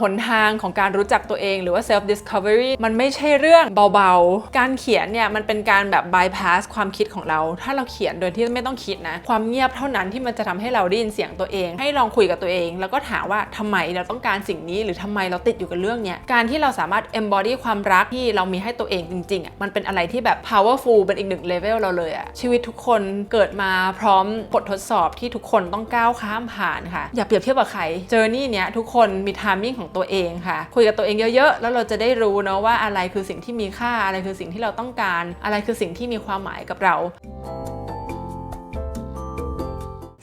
หนทางของการรู้จักตัวเองหรือว่า self discovery มันไม่ใช่เรื่องเบาๆ การเขียนเนี่ยมันเป็นการแบบ bypass ความคิดของเรา ถ้าเราเขียนโดยที่ไม่ต้องคิดนะ ความเงียบเท่านั้นที่มันจะทำให้เราได้ยินเสียงตัวเอง ให้ลองคุยกับตัวเอง แล้วก็ถามว่าทำไมเราต้องการสิ่งนี้ หรือทำไมเราติดอยู่กับเรื่องเนี้ยการที่เราสามารถ embody ความรักที่เรามีให้ตัวเองจริงๆอะมันเป็นอะไรที่แบบ powerful เป็นอีกหนึ่ง level เราเลยอะชีวิตทุกคนเกิดมาพร้อมบททดสอบที่ทุกคนต้องก้าวข้ามผ่านค่ะอย่าเปรียบเทียบกับใครเจอร์นี่เนี้ยทุกคนมี timing ของตัวเองค่ะ คุยกับตัวเองเยอะๆ แล้วเราจะได้รู้เนาะว่าอะไรคือสิ่งที่มีค่าอะไรคือสิ่งที่เราต้องการ อะไรคือสิ่งที่มีความหมายกับเรา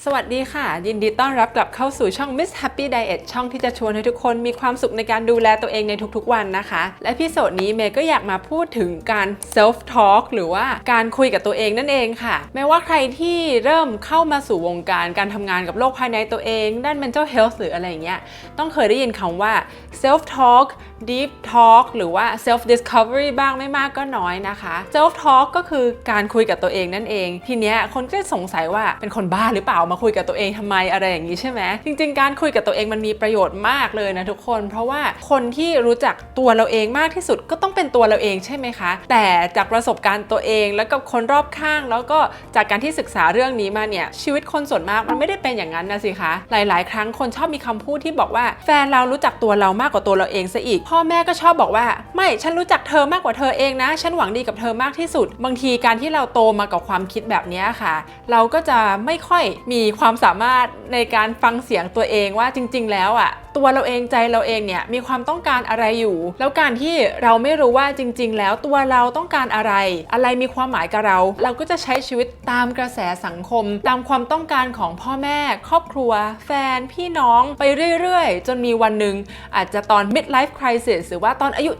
สวัสดีค่ะ ยินดีต้อนรับกลับเข้าสู่ช่อง Miss Happy Diet ช่องที่จะชวนให้ทุกคนมีความสุขในการดูแลตัวเองในทุกๆวันนะคะ และพิโซดนี้เมย์ก็อยากมาพูดถึงการ self talk หรือว่าการคุยกับตัวเองนั่นเองค่ะ แม้ว่าใครที่เริ่มเข้ามาสู่วงการการทำงานกับโลกภายในตัวเอง ด้าน mental health หรืออะไรเงี้ยต้องเคยได้ยินคำว่า self talk deep talk หรือว่า self discovery บ้างไม่มากก็น้อยนะคะ self talk ก็คือการคุยกับตัวเองนั่นเอง ทีเนี้ยคนก็จะสงสัยว่าเป็นคนบ้าหรือเปล่ามาคุยกับตัวเองทำไมอะไรอย่างนี้ใช่ไหมจริง ๆ การคุยกับตัวเองมันมีประโยชน์มากเลยนะทุกคน เพราะว่าคนที่รู้จักตัวเราเองมากที่สุดก็ต้องเป็นตัวเราเองใช่ไหมคะ แต่จากประสบการณ์ตัวเองแล้วกับคนรอบข้าง แล้วก็จากการที่ศึกษาเรื่องนี้มาเนี่ยชีวิตคนส่วนมากมันไม่ได้เป็นอย่างนั้นนะสิคะ หลาย ๆ ครั้งคนชอบมีคำพูดที่บอกว่า แฟนเรารู้จักตัวเรามากกว่าตัวเราเองซะอีก พ่อแม่ก็ชอบบอกว่า ไม่ฉันรู้จักเธอมากกว่าเธอเองนะ ฉันหวังดีกับเธอมากที่สุด บางทีการที่เราโตมากับความคิดแบบนี้ค่ะ เราก็จะไม่ค่อยมีความสามารถในการฟังเสียงตัวเองว่าจริง ๆ แล้วอะตัวเราเองใจเราเองเนี่ยมีความต้องการอะไรอยู่ แล้วการที่เราไม่รู้ว่าจริง ๆ แล้วตัวเราต้องการอะไร อะไรมีความหมายกับเรา เราก็จะใช้ชีวิตตามกระแสสังคม ตามความต้องการของพ่อแม่ ครอบครัว แฟนพี่น้องไปเรื่อย ๆ จนมีวันหนึ่งอาจจะตอน midlife crisis หรือว่าตอนอายุ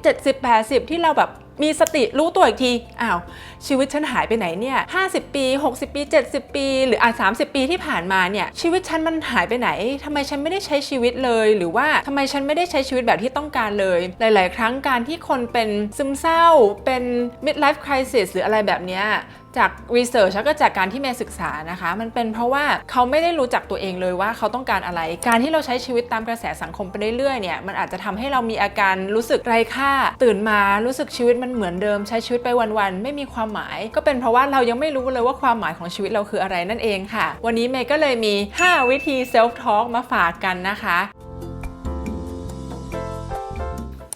70-80 ที่เราแบบ มีสติรู้ตัวอีกที อ้าว ชีวิตฉันหายไปไหนเนี่ย 50 ปี 60 ปี 70 ปี หรืออะ30 ปีที่ผ่านมาเนี่ย ชีวิตฉันมันหายไปไหนทำไมฉันไม่ได้ใช้ชีวิตเลย หรือว่าทำไมฉันไม่ได้ใช้ชีวิตแบบที่ต้องการเลย หลาย ๆ ครั้งการที่คนเป็นซึมเศร้า เป็น midlife crisis หรืออะไรแบบเนี้ย จากรีเสิร์ชแล้วก็จากการที่เมย์ศึกษานะคะ มันเป็นเพราะว่าเขาไม่ได้รู้จักตัวเองเลยว่าเขาต้องการอะไร การที่เราใช้ชีวิตตามกระแสสังคมไปเรื่อยๆเนี่ยมันอาจจะทำให้เรามีอาการรู้สึกไร้ค่า ตื่นมารู้สึกชีวิตมันเหมือนเดิมใช้ชีวิตไปวันๆไม่มีความหมาย ก็เป็นเพราะว่าเรายังไม่รู้เลยว่าความหมายของชีวิตเราคืออะไรนั่นเองค่ะ วันนี้เมย์ก็เลยมี 5 วิธี self talk มาฝากกันนะคะ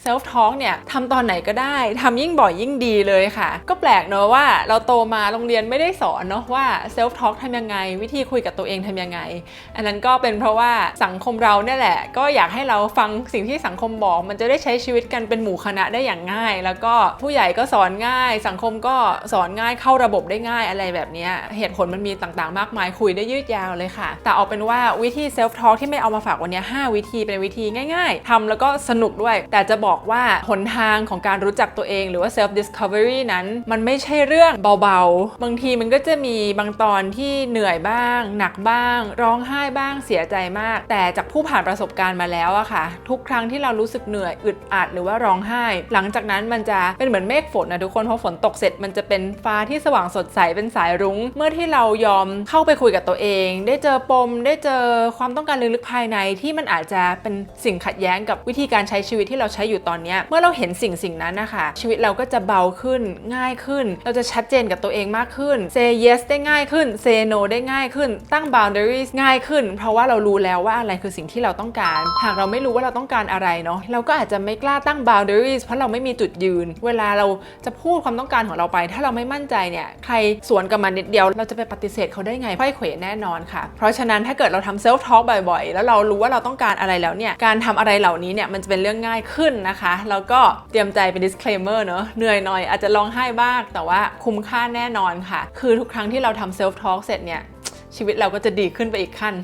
ซลฟ์ทอ l k เนี่ยทำตอนไหนก็ได้ทำยิ่งบ่อยยิ่งดีเลยค่ะ ก็แปลกเนอะว่าเราโตมาโรงเรียนไม่ได้สอนเนอะว่าเซลฟ์ทอ l k ทำยังไง วิธีคุยกับตัวเองทำยังไง อันนั้นก็เป็นเพราะว่าสังคมเราเนี่ยแหละ ก็อยากให้เราฟังสิ่งที่สังคมบอก มันจะได้ใช้ชีวิตกันเป็นหมู่คณะได้อย่างง่าย แล้วก็ผู้ใหญ่ก็สอนง่าย สังคมก็สอนง่ายเข้าระบบได้ง่ายอะไรแบบนี้เหตุผลมันมีต่างๆ มากมายคุยได้ยืดยาวเลยค่ะ แต่เอาเป็นว่าวิธีเซลฟ์ทอ l k ที่ไม่เอามาฝากวันนี้5วิธีเป็นวิธีง่าย ๆทำแล้วก็สนุกด้วย แต่จะบอกว่าหนทางของการรู้จักตัวเองหรือว่า self discovery นั้น มันไม่ใช่เรื่องเบาๆ บางทีมันก็จะมีบางตอนที่เหนื่อยบ้าง หนักบ้าง ร้องไห้บ้างเสียใจมาก แต่จากผู้ผ่านประสบการณ์มาแล้วอะค่ะ ทุกครั้งที่เรารู้สึกเหนื่อยอึดอัดหรือว่าร้องไห้ หลังจากนั้นมันจะเป็นเหมือนเมฆฝนนะทุกคนพอฝนตกเสร็จมันจะเป็นฟ้าที่สว่างสดใสเป็นสายรุ้ง เมื่อที่เรายอมเข้าไปคุยกับตัวเอง ได้เจอปม ได้เจอความต้องการลึกๆภายในที่มันอาจจะเป็นสิ่งขัดแย้งกับวิธีการใช้ชีวิตที่เราใช้อยู่ตอนนี้เมื่อเราเห็นสิ่งสิ่งนั้นนะคะชีวิตเราก็จะเบาขึ้นง่ายขึ้น เราจะชัดเจนกับตัวเองมากขึ้น say yes ได้ง่ายขึ้น say no ได้ง่ายขึ้น ตั้ง boundaries ง่ายขึ้น เพราะว่าเรารู้แล้วว่าอะไรคือสิ่งที่เราต้องการ หากเราไม่รู้ว่าเราต้องการอะไรเนาะเราก็อาจจะไม่กล้าตั้ง boundaries เพราะเราไม่มีจุดยืน เวลาเราจะพูดความต้องการของเราไป ถ้าเราไม่มั่นใจเนี่ยใครสวนกับมันนิดเดียว เราจะไปปฏิเสธเขาได้ไงไข้เขวแน่นอนค่ะ เพราะฉะนั้นถ้าเกิดเราทำ self talk บ่อยๆ แล้วเรารู้ว่าเราต้องการอะไรแล้วเนี่ยการทำอะไรเหล่านี้เนี่ยมันจะเป็นเรื่องง่ายขึ้นนะคะแล้วก็เตรียมใจเป็น disclaimer เนอะเหนื่อยหน่อยอาจจะร้องไห้บ้างแต่ว่าคุ้มค่าแน่นอนค่ะ คือทุกครั้งที่เราทำ self talk เสร็จเนี่ยชีวิตเราก็จะดีขึ้นไปอีกขั้น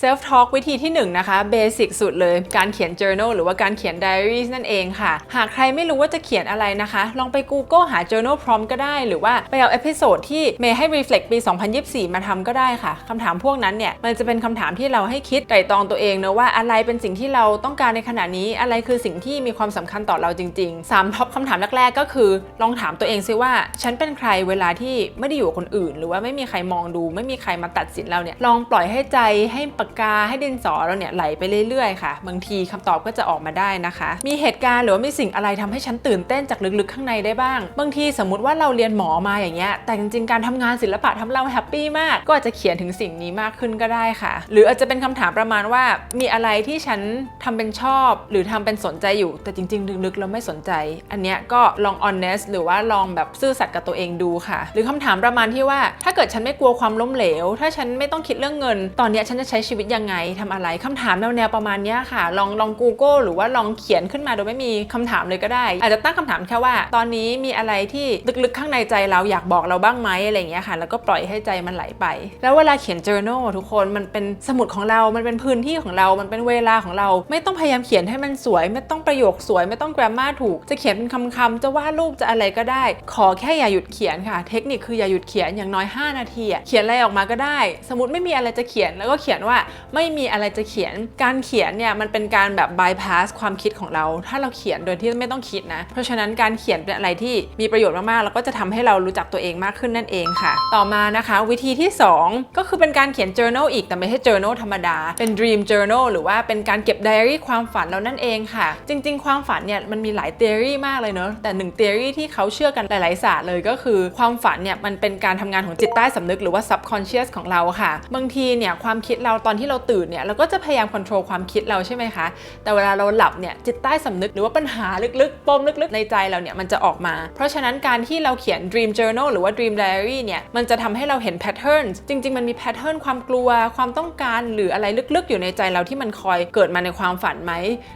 Self Talk วิธีที่1นะคะเบสิกสุดเลยการเขียน journal หรือว่าการเขียน diary นั่นเองค่ะ หากใครไม่รู้ว่าจะเขียนอะไรนะคะ ลองไป Google หา journal prompt ก็ได้ หรือว่าไปเอาเอพิโซดที่เมย์ให้ reflect ปี 2024 มาทำก็ได้ค่ะคำถามพวกนั้นเนี่ย มันจะเป็นคำถามที่เราให้คิดไตร่ตรองตัวเองนะว่าอะไรเป็นสิ่งที่เราต้องการในขณะนี้อะไรคือสิ่งที่มีความสำคัญต่อเราจริงๆ3ท็อปคำถามแรกๆก็คือลองถามตัวเองซิว่า ฉันเป็นใครเวลาที่ไม่ได้อยู่กับคนอื่น หรือว่าไม่มีใครมองดู ไม่มีใครมาตัดสินเราเนี่ยลองปล่อยให้ใจให้ปากกาให้ดินสอเราเนี่ยไหลไปเรื่อยๆค่ะ บางทีคำตอบก็จะออกมาได้นะคะ มีเหตุการณ์หรือว่ามีสิ่งอะไรทำให้ฉันตื่นเต้นจากลึกๆข้างในได้บ้าง บางทีสมมุติว่าเราเรียนหมอมาอย่างเงี้ย แต่จริงๆการทำงานศิลปะทำให้เราแฮปปี้มาก ก็อาจจะเขียนถึงสิ่งนี้มากขึ้นก็ได้ค่ะ หรืออาจจะเป็นคำถามประมาณว่า มีอะไรที่ฉันทำเป็นชอบ หรือทำเป็นสนใจอยู่ แต่จริงๆลึกๆเราไม่สนใจ อันเนี้ยก็ลอง honest หรือว่าลองแบบซื่อสัตย์กับตัวเองดูค่ะ หรือคำถามประมาณที่ว่า ถ้าเกิดฉันไม่กลัวความล้มเหลว ถ้าฉันไม่ต้องคิดเรื่องเงิน ตอนเนี้ยฉันจะใช้ชีวิตยังไงทำอะไรคำถามแนวๆประมาณนี้ค่ะ ลองลอง Google หรือว่าลองเขียนขึ้นมาโดยไม่มีคำถามเลยก็ได้ อาจจะตั้งคำถามแค่ว่า ตอนนี้มีอะไรที่ลึกๆข้างในใจเราอยากบอกเราบ้างไหมอะไรอย่างเงี้ยค่ะ แล้วก็ปล่อยให้ใจมันไหลไป แล้วเวลาเขียน journal ทุกคนมันเป็นสมุดของเรา มันเป็นพื้นที่ของเรา มันเป็นเวลาของเรา ไม่ต้องพยายามเขียนให้มันสวย ไม่ต้องประโยคสวย ไม่ต้อง grammar ถูก จะเขียนเป็นคำๆจะวาดรูปจะอะไรก็ได้ ขอแค่อย่าหยุดเขียนค่ะ เทคนิคคืออย่าหยุดเขียนอย่างน้อย 5 นาทีเขียนอะไรออกมาก็ได้ สมมติไม่มีอะไรจะเขียนแล้วก็เขียนว่าไม่มีอะไรจะเขียน การเขียนเนี่ยมันเป็นการแบบ bypass ความคิดของเรา ถ้าเราเขียนโดยที่ไม่ต้องคิดนะ เพราะฉะนั้นการเขียนเป็นอะไรที่มีประโยชน์มากๆ แล้วก็จะทำให้เรารู้จักตัวเองมากขึ้นนั่นเองค่ะ ต่อมานะคะ วิธีที่ 2 ก็คือเป็นการเขียน journal อีกแต่ไม่ใช่ journal ธรรมดา เป็น dream journal หรือว่าเป็นการเก็บ diary ความฝันเรานั่นเองค่ะ จริง ๆ ความฝันเนี่ยมันมีหลาย theory มากเลยเนอะแต่หนึ่ง theory ที่เขาเชื่อกันหลาย ๆ ศาสตร์เลยก็คือความฝันเนี่ยมันเป็นการทำงานของจิตใต้สำนึกหรือว่า subconscious ของเราค่ะ บางทีเนี่ยความคิดเราตอนที่เราตื่นเนี่ยเราก็จะพยายาม control ความคิดเราใช่ไหมคะ แต่เวลาเราหลับเนี่ยจิตใต้สำนึกหรือว่าปัญหาลึกๆ ปมลึกๆ ในใจเราเนี่ยมันจะออกมา เพราะฉะนั้นการที่เราเขียน dream journal หรือว่า dream diary เนี่ยมันจะทำให้เราเห็น patterns จริง ๆ มันมี pattern ความกลัวความต้องการหรืออะไรลึกๆ อยู่ในใจเราที่มันคอยเกิดมาในความฝันไหม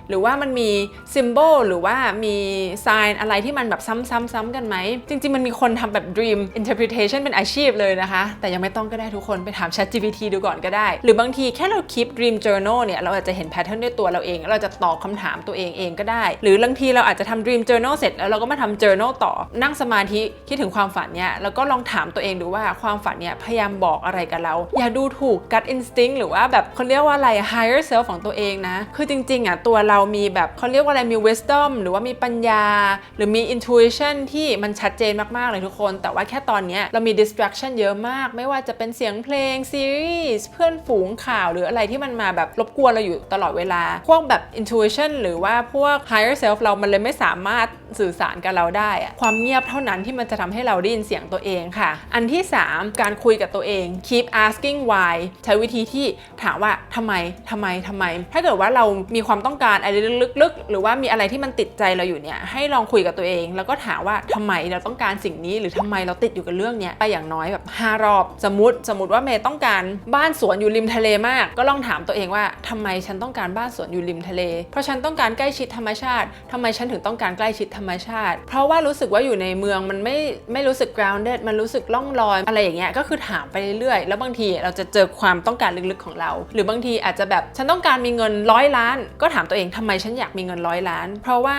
หรือว่ามันมี symbol หรือว่ามี sign อะไรที่มันแบบซ้ำๆๆกันไหมจริง ๆ มันมีคนทำแบบ dream interpretation เป็นอาชีพเลยนะคะ แต่ยังไม่ต้องก็ได้ทุกคนไปถาม Chat GPT ดูก่อนก็ได้ หรือบางทีแค่เรา keep dream journal เนี่ยเราอาจจะเห็น pattern ด้วยตัวเราเองแล้วเราจะตอบคำถามตัวเองเองก็ได้ หรือบางทีเราอาจจะทำ dream journal เสร็จแล้วเราก็มาทำ journal ต่อนั่งสมาธิคิดถึงความฝันเนี่ยแล้วก็ลองถามตัวเองดูว่าความฝันเนี่ยพยายามบอกอะไรกับเรา อย่าดูถูก gut instinct หรือว่าแบบเขาเรียกว่าอะไร higher self ของตัวเองนะ คือจริงๆอะตัวเรามีแบบเขาเรียกว่าอะไรมี wisdom หรือว่ามีปัญญา หรือมี intuition ที่มันชัดเจนมากๆเลยทุกคน แต่ว่าแค่ตอนเนี้ยเรามี distraction เยอะมาก ไม่ว่าจะเป็นเสียงเพลงซีรีส์เพื่อนฝูงข่าวหรืออะไรที่มันมาแบบรบกวนเราอยู่ตลอดเวลา พวกแบบ intuition หรือว่าพวก higher self เรามันเลยไม่สามารถสื่อสารกับเราได้อะความเงียบเท่านั้นที่มันจะทำให้เราได้ยินเสียงตัวเองค่ะ อันที่ 3 การคุยกับตัวเอง keep asking why ใช้วิธีที่ถามว่าทำไมทำไมทำไม ถ้าเกิดว่าเรามีความต้องการอะไรลึกๆ หรือว่ามีอะไรที่มันติดใจเราอยู่เนี่ยให้ลองคุยกับตัวเอง แล้วก็ถามว่าทำไมเราต้องการสิ่งนี้ หรือทำไมเราติดอยู่กับเรื่องเนี้ยไปอย่างน้อยแบบ5รอบ สมมติสมมติว่าเมย์ต้องการบ้านสวนอยู่ริมทะเลมาก ก็ลองถามตัวเองว่าทำไมฉันต้องการบ้านสวนอยู่ริมทะเล เพราะฉันต้องการใกล้ชิดธรรมชาติทำไมฉันถึงต้องการใกล้ชิดธรรมชาติ เพราะว่ารู้สึกว่าอยู่ในเมืองมันไม่ไม่รู้สึก grounded มันรู้สึกล่องลอยอะไรอย่างเงี้ยก็คือถามไปเรื่อยๆแล้วบางทีเราจะเจอความต้องการลึกๆของเรา หรือบางทีอาจจะแบบฉันต้องการมีเงินร้อยล้าน ก็ถามตัวเองทำไมฉันอยากมีเงินร้อยล้าน เพราะว่า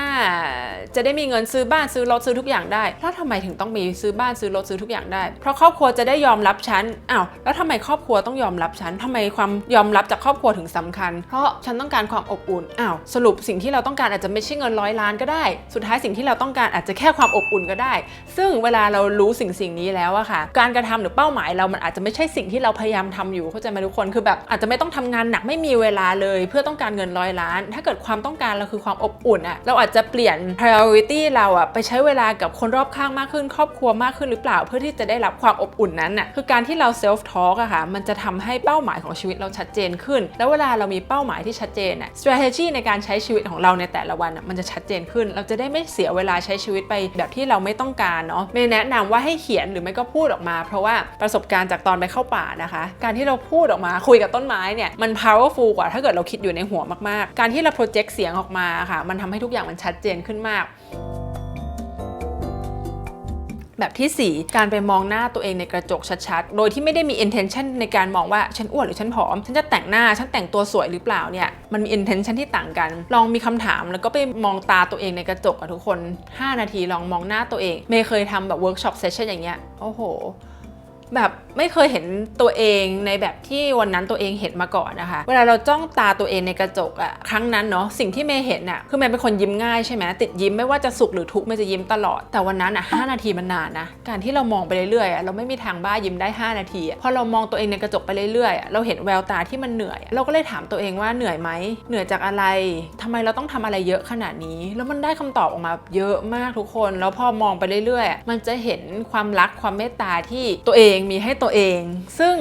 จะได้มีเงินซื้อบ้านซื้อรถซื้อทุกอย่างได้แล้วทำไมถึงต้องมีซื้อบ้านซื้อรถซื้อทุกอย่างได้ เพราะครอบครัวจะได้ยอมรับฉันอ้าวแล้วทำไมครอบครัวต้องยอมรับฉันทำไมความยอมรับจากครอบครัวถึงสำคัญ เพราะฉันต้องการความอบอุ่นอ้าวสรุปสิ่งที่เราต้องการอาจจะไม่ใช่เงินร้อยล้านก็ได้ สุดท้ายสิ่งที่เราต้องการอาจจะแค่ความอบอุ่นก็ได้ ซึ่งเวลาเรารู้สิ่งสิ่งนี้แล้วอะค่ะ การกระทำหรือเป้าหมายเรามันอาจจะไม่ใช่สิ่งที่เราพยายามทำอยู่เข้าใจไหมทุกคนคือแบบอาจจะไม่ต้องทำงานหนักไม่มีเวลาเลย เพื่อต้องการเงินร้อยล้าน ถ้าเกิดความต้องการเราคือความอบอุ่นอะเราอาจจะเปลี่ยน priority เราอะไปใช้เวลากับคนรอบข้างมากขึ้น ครอบครัวมากขึ้นหรือเปล่า เพื่อที่จะได้รับความอบอุ่นนั้นอะคือการที่เรา self talk อะค่ะมันจะทำให้เป้าหมายของชีวิตเราชัดเจนขึ้น แล้วเวลาเรามีเป้าหมายที่ชัดเจนอะ strategy ในการใช้ชีวิตของเราในแต่ละวันมันจะชัดเจนขึ้น เราจะได้ไม่เสียเวลาใช้ชีวิตไปแบบที่เราไม่ต้องการเนาะไม่แนะนำว่าให้เขียนหรือไม่ก็พูดออกมา เพราะว่าประสบการณ์จากตอนไปเข้าป่านะคะ การที่เราพูดออกมาคุยกับต้นไม้เนี่ยมัน powerful กว่าถ้าเกิดเราคิดอยู่ในหัวมากๆ การที่เรา project เสียงออกมาค่ะ มันทำให้ทุกอย่างมันชัดเจนขึ้นมาก แบบทีสี่ 4 การไปมองหน้าตัวเองในกระจกชัดๆ โดยที่ไม่ได้มี intention ในการมองว่าฉันอ้วนหรือฉันผอม ฉันจะแต่งหน้า ฉันแต่งตัวสวยหรือเปล่าเนี่ย มันมี intention ที่ต่างกัน ลองมีคำถามแล้วก็ไปมองตาตัวเองในกระจกอะทุกคน 5 นาทีลองมองหน้าตัวเอง เมย์เคยทำแบบ workshop session อย่างเงี้ย โอ้โห แบบไม่เคยเห็นตัวเองในแบบที่วันนั้นตัวเองเห็นมาก่อนนะคะ เวลาเราจ้องตาตัวเองในกระจกอะครั้งนั้นเนาะสิ่งที่เมย์เห็นอะคือเมย์เป็นคนยิ้มง่ายใช่ไหมติดยิ้มไม่ว่าจะสุขหรือทุกข์เมย์จะยิ้มตลอด แต่วันนั้นอะ5นาทีมันนานนะการที่เรามองไปเรื่อยๆอะเราไม่มีทางบ้ายิ้มได้ 5 นาทีพอเรามองตัวเองในกระจกไปเรื่อยๆอะเราเห็นแววตาที่มันเหนื่อย เราก็เลยถามตัวเองว่าเหนื่อยไหมเหนื่อยจากอะไรทำไมเราต้องทำอะไรเยอะขนาดนี้ แล้วมันได้คำตอบออกมาเยอะมากทุกคน แล้วพอมองไปเรื่อยๆอะมันจะเห็นความรักความเมตตาที่ตัวเองมีให้ตัวเอง ซึ่ง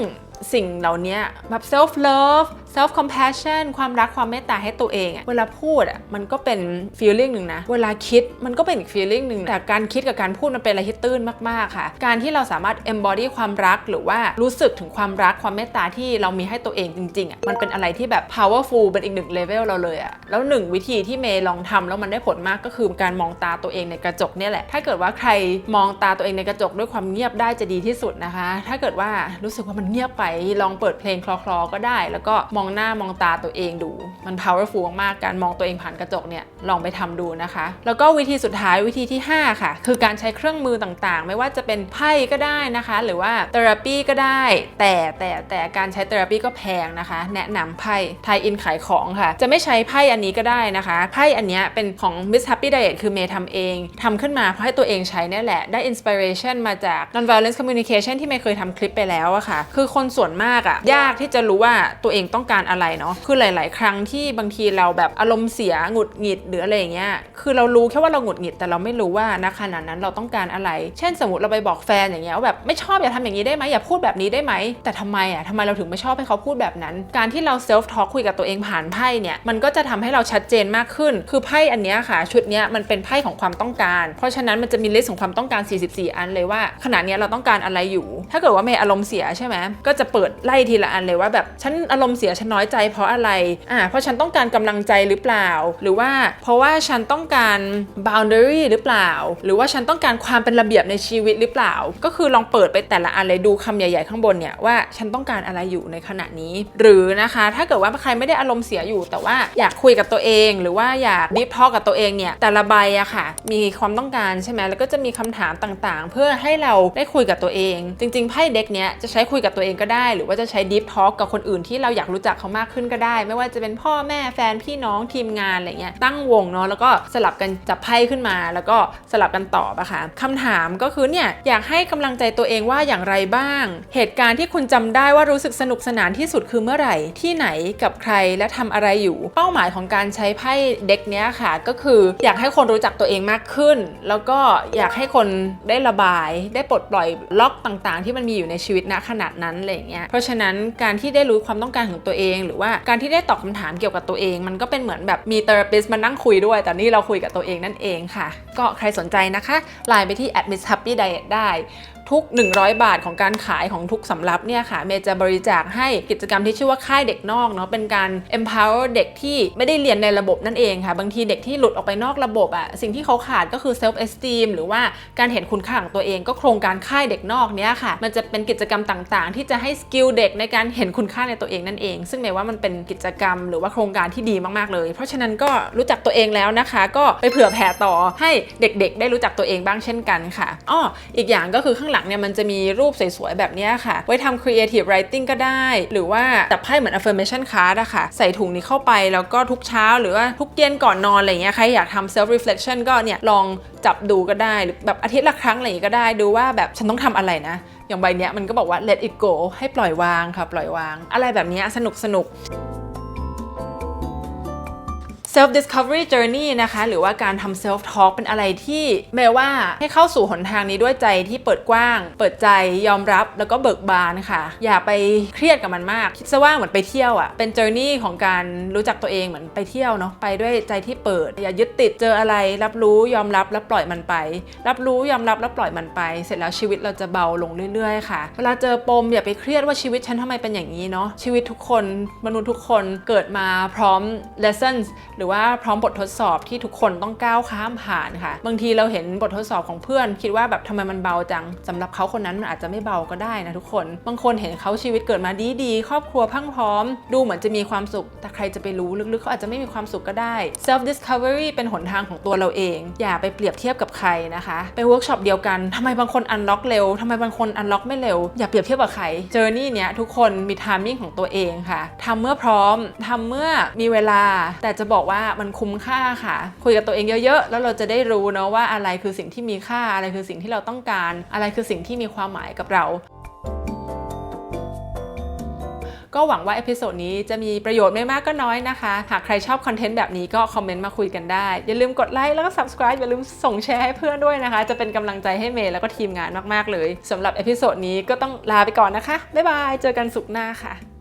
สิ่งเหล่านี้แบบ self love self compassion ความรักความเมตตาให้ตัวเองอะเวลาพูดอะมันก็เป็น feeling หนึ่งนะ เวลาคิดมันก็เป็นอีก feeling หนึ่งแต่การคิดกับการพูดมันเป็นอะไรที่ตื้นมากๆค่ะ การที่เราสามารถ embody ความรักหรือว่ารู้สึกถึงความรักความเมตตาที่เรามีให้ตัวเองจริงๆอะมันเป็นอะไรที่แบบ powerful เป็นอีกหนึ่ง level เราเลยอะแล้วหนึ่งวิธีที่เมย์ลองทำแล้วมันได้ผลมากก็คือการมองตาตัวเองในกระจกเนี่ยแหละ ถ้าเกิดว่าใครมองตาตัวเองในกระจกด้วยความเงียบได้จะดีที่สุดนะคะ ถ้าเกิดว่ารู้สึกว่ามันเงียบไปลองเปิดเพลงคลอๆก็ได้ แล้วก็มององหน้ามองตาตัวเองดู มัน powerful มากๆการมองตัวเองผ่านกระจกเนี่ยลองไปทำดูนะคะ แล้วก็วิธีสุดท้ายวิธีที่ 5 ค่ะ คือการใช้เครื่องมือต่างๆ ไม่ว่าจะเป็นไพ่ก็ได้นะคะ หรือว่าเทอราปีก็ได้ แต่แต่แต่การใช้เทอราปีก็แพงนะคะ แนะนำไพ่ไทยอินขายของค่ะ จะไม่ใช้ไพ่อันนี้ก็ได้นะคะไพ่อันนี้เป็นของ Miss Happy Diet คือเมย์ทำเองทำขึ้นมาเพราะให้ตัวเองใช้เนี่ยแหละ ได้ inspiration มาจาก non-violence communication ที่เมย์เคยทำคลิปไปแล้วอะค่ะ คือคนส่วนมากอะยากที่จะรู้ว่าตัวเองต้องการอะไรเนาะคือหลาย ๆ ครั้งที่บางทีเราแบบอารมณ์เสียหงุดหงิดหรืออะไรอย่างเงี้ยคือเรารู้แค่ว่าเราหงุดหงิดแต่เราไม่รู้ว่าณขณะนั้นเราต้องการอะไร เช่นสมมติเราไปบอกแฟนอย่างเงี้ยว่าแบบไม่ชอบอย่าทำอย่างนี้ได้ไหมอย่าพูดแบบนี้ได้ไหมแต่ทำไมอะทำไมเราถึงไม่ชอบให้เขาพูดแบบนั้น การที่เรา self talk คุยกับตัวเองผ่านไพ่เนี่ยมันก็จะทำให้เราชัดเจนมากขึ้น คือไพ่อันเนี้ยค่ะ ชุดเนี้ยมันเป็นไพ่ของความต้องการ เพราะฉะนั้นมันจะมีลิสต์ของความต้องการ 44 อันเลยว่าขณะเนี้ยเราต้องการอะไรอยู่ ถ้าเกิดว่าเมย์อารมณ์เสียใช่ไหมก็จะเปิดไล่ทีละอันเลยว่าแบบฉันอารมณ์เสียฉันน้อยใจเพราะอะไรอ่าเพราะฉันต้องการกำลังใจหรือเปล่า หรือว่าเพราะว่าฉันต้องการ boundary หรือเปล่า หรือว่าฉันต้องการความเป็นระเบียบในชีวิตหรือเปล่า ก็คือลองเปิดไปแต่ละอันเลยดูคำใหญ่ ๆ ข้างบนเนี่ยว่าฉันต้องการอะไรอยู่ในขณะนี้ หรือนะคะถ้าเกิดว่าใครไม่ได้อารมณ์เสียอยู่ แต่ว่าอยากคุยกับตัวเอง หรือว่าอยากดิฟทอกับตัวเองเนี่ยแต่ละใบอะค่ะ มีความต้องการใช่ไหมแล้วก็จะมีคำถามต่างๆ เพื่อให้เราได้คุยกับตัวเอง จริงๆไพ่เด็กเนี้ยจะใช้คุยกับตัวเองก็ได้ หรือว่าจะใช้ดิฟทอกับคนอื่นที่เราอยากรู้จักเขามากขึ้นก็ได้ ไม่ว่าจะเป็นพ่อแม่แฟนพี่น้องทีมงานอะไรเงี้ยตั้งวงเนาะแล้วก็สลับกันจับไพ่ขึ้นมา แล้วก็สลับกันตอบอะค่ะคำถามก็คือเนี่ยอยากให้กำลังใจตัวเองว่าอย่างไรบ้าง เหตุการณ์ที่คุณจำได้ว่ารู้สึกสนุกสนานที่สุดคือเมื่อไหร่ที่ไหนกับใครและทำอะไรอยู่ เป้าหมายของการใช้ไพ่เด็กเนี้ยค่ะ ก็คืออยากให้คนรู้จักตัวเองมากขึ้น แล้วก็อยากให้คนได้ระบายได้ปลดปล่อยล็อกต่างๆ ที่มันมีอยู่ในชีวิตณขนาดนั้นอะไรเงี้ยเพราะฉะนั้นการที่ได้รู้ความต้องการของตัวเองหรือว่าการที่ได้ตอบคำถามเกี่ยวกับตัวเอง มันก็เป็นเหมือนแบบมีเทอราปิสมานั่งคุยด้วย แต่นี่เราคุยกับตัวเองนั่นเองค่ะ ก็ใครสนใจนะคะไลน์ไปที่ admiss happy diet ได้ ทุก 100 บาทของการขายของทุกสำรับเนี่ยค่ะเมย์จะบริจาคให้กิจกรรมที่ชื่อว่าค่ายเด็กนอกเนาะเป็นการ empower เด็กที่ไม่ได้เรียนในระบบนั่นเองค่ะ บางทีเด็กที่หลุดออกไปนอกระบบอะสิ่งที่เขาขาดก็คือ self esteem หรือว่าการเห็นคุณค่าของตัวเองก็โครงการค่ายเด็กนอกเนี้ยค่ะ มันจะเป็นกิจกรรมต่างๆ ที่จะให้สกิลเด็กในการเห็นคุณค่าในตัวเองนั่นเอง ซึ่งเมย์ว่ามันเป็นกิจกรรม หรือว่าโครงการที่ดีมากๆเลย เพราะฉะนั้นก็รู้จักตัวเองแล้วนะคะ ก็ไปเผื่อแผ่ต่อให้เด็กๆ ได้รู้จักตัวเองบ้างเช่นกันค่ะอ้ออีกอย่างก็คือข้างหลังเนี่ยมันจะมีรูปสวยๆ แบบนี้ค่ะ ไว้ทำ creative writing ก็ได้ หรือว่าจับไพ่เหมือน affirmation card อะค่ะ ใส่ถุงนี้เข้าไปแล้วก็ทุกเช้าหรือว่าทุกเย็นก่อนนอนอะไรเงี้ยใครอยากทำ self reflection ก็เนี่ยลองจับดูก็ได้ หรือแบบอาทิตย์ละครั้งอะไรอย่างงี้ก็ได้ดูว่าแบบฉันต้องทำอะไรนะ อย่างใบเนี้ยมันก็บอกว่า let it go ให้ปล่อยวางค่ะปล่อยวาง อะไรแบบเนี้ยสนุกสนุก self discovery journey นะคะ หรือว่าการทำ self talk เป็นอะไรที่แม้ว่าให้เข้าสู่หนทางนี้ด้วยใจที่เปิดกว้าง เปิดใจยอมรับแล้วก็เบิกบานค่ะ อย่าไปเครียดกับมันมาก คิดซะว่าเหมือนไปเที่ยวอะ่ะ เป็น journey ของการรู้จักตัวเองเหมือนไปเที่ยวเนาะไปด้วยใจที่เปิด อย่ายึดติดเจออะไร รับรู้ยอมรับแล้วปล่อยมันไป รับรู้ยอมรับแล้วปล่อยมันไป เสร็จแล้วชีวิตเราจะเบาลงเรื่อยๆค่ะ เวลาเจอปมอย่าไปเครียดว่าชีวิตฉันทำไมเป็นอย่างนี้เนาะชีวิตทุกคนมนุษย์ทุกคนเกิดมาพร้อม lessons หรือรือว่าพร้อมบททดสอบที่ทุกคนต้องก้าวข้ามผ่านค่ะ บางทีเราเห็นบททดสอบของเพื่อน คิดว่าแบบทำไมมันเบาจังสำหรับเขาคนนั้นมันอาจจะไม่เบาก็ได้นะทุกคน บางคนเห็นเขาชีวิตเกิดมาดีๆ ครอบครัวพังพร้อม ดูเหมือนจะมีความสุข แต่ใครจะไปรู้ลึกๆเขาอาจจะไม่มีความสุขก็ได้ self discovery เป็นหนทางของตัวเราเอง อย่าไปเปรียบเทียบกับใครนะคะ ไปเวิร์กช็อปเดียวกันทำไมบางคนอันล็อกเร็วทำไมบางคนอันล็อกไม่เร็ว อย่าเปรียบเทียบกับใครเจอนี่เนี้ยทุกคนมีทามมิ่งของตัวเองค่ะทำเมื่อพร้อมทำเมื่อมีเวลาแต่จะบอกว่าว่ามันคุ้มค่าค่ะ คุยกับตัวเองเยอะๆ แล้วเราจะได้รู้เนาะว่าอะไรคือสิ่งที่มีค่าอะไรคือสิ่งที่เราต้องการ อะไรคือสิ่งที่มีความหมายกับเราก็หวังว่าเอพิโซดนี้จะมีประโยชน์ไม่มากก็น้อยนะคะ หากใครชอบคอนเทนต์แบบนี้ก็คอมเมนต์มาคุยกันได้ อย่าลืมกดไลค์แล้วก็ subscribe อย่าลืมส่งแชร์ให้เพื่อนด้วยนะคะ จะเป็นกำลังใจให้เมย์แล้วก็ทีมงานมาก ๆ เลยสำหรับเอพิโซดนี้ก็ต้องลาไปก่อนนะคะ บ๊ายบาย เจอกันสุขหน้าค่ะ